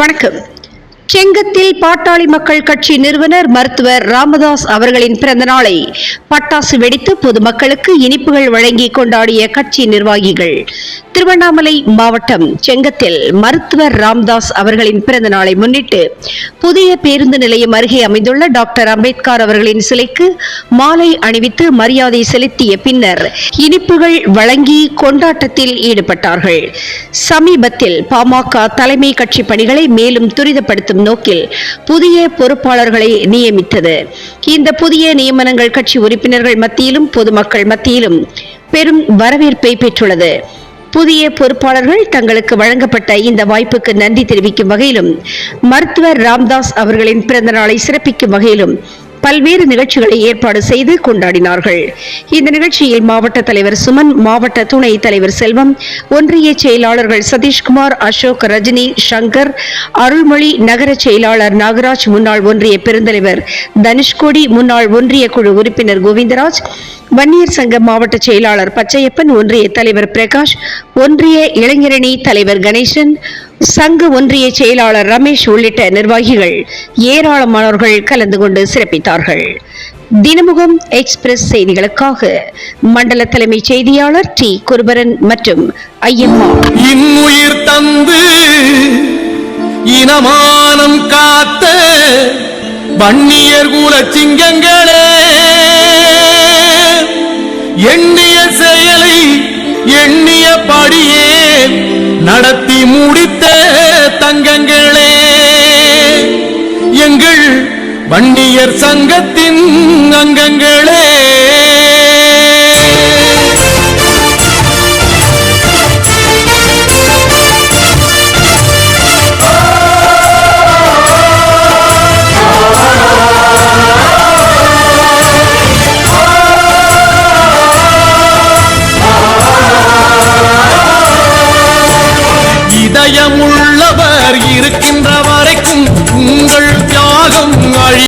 வணக்கம். செங்கத்தில் பாட்டாளி மக்கள் கட்சி நிறுவனர் மருத்துவர் ராமதாஸ் அவர்களின் பிறந்த நாளை பட்டாசு வெடித்து பொதுமக்களுக்கு இனிப்புகள் வழங்கி கொண்டாடிய கட்சி நிர்வாகிகள். திருவண்ணாமலை மாவட்டம் செங்கத்தில் மருத்துவர் ராமதாஸ் அவர்களின் பிறந்த நாளை முன்னிட்டு புதிய பேருந்து நிலையம் அருகே அமைந்துள்ள டாக்டர் அம்பேத்கர் அவர்களின் சிலைக்கு மாலை அணிவித்து மரியாதை செலுத்திய பின்னர் இனிப்புகள் வழங்கி கொண்டாட்டத்தில் ஈடுபட்டார்கள். சமீபத்தில் பாமக தலைமை கட்சி பணிகளை மேலும் துரிதப்படுத்தும் நோக்கில் புதிய பொறுப்பாளர்களை நியமித்தது. இந்த புதிய நியமனங்கள் கட்சி உறுப்பினர்கள் மத்தியிலும் பொதுமக்கள் மத்தியிலும் பெரும் வரவேற்பை பெற்றுள்ளது. புதிய பொறுப்பாளர்கள் தங்களுக்கு வழங்கப்பட்ட இந்த வாய்ப்புக்கு நன்றி தெரிவிக்கும் வகையிலும் மருத்துவர் ராம்தாஸ் அவர்களின் பிறந்த நாளை சிறப்பிக்கும் வகையிலும் பல்வேறு நிகழ்ச்சிகளை ஏற்பாடு செய்து கொண்டாடினார்கள். இந்த நிகழ்ச்சியில் மாவட்ட தலைவர் சுமன் மாவட்ட துணை தலைவர் செல்வம் ஒன்றிய செயலாளர்கள் சதீஷ்குமார் அசோக் ரஜினி சங்கர் அருள்மொழி நகர செயலாளர் நாகராஜ் முன்னாள் ஒன்றிய பெருந்தலைவர் தனுஷ்கோடி முன்னாள் ஒன்றிய குழு உறுப்பினர் கோவிந்தராஜ் வன்னியர் சங்க மாவட்ட செயலாளர் பச்சையப்பன் ஒன்றிய தலைவர் பிரகாஷ் ஒன்றிய இளைஞரணி தலைவர் கணேசன் சங்க ஒன்றிய செயலாளர் ரமேஷ் உள்ளிட்ட நிர்வாகிகள் ஏராளமானவர்கள் கலந்து கொண்டு சிறப்பித்தார்கள். தினமுகம் எக்ஸ்பிரஸ் செய்திகளுக்காக மண்டல தலைமை செய்தியாளர் டி. குருபரன் மற்றும் ஐயம்மா. இன்னுயிர் தந்து இனமானம் காத்த வன்னியர் குல சிங்கங்களே எண்ணிய செயலை எண்ணிய படியே நடத்தி முடித்த தங்கங்களே எங்கள் வன்னியர் சங்கத்தின் அங்கங்களே.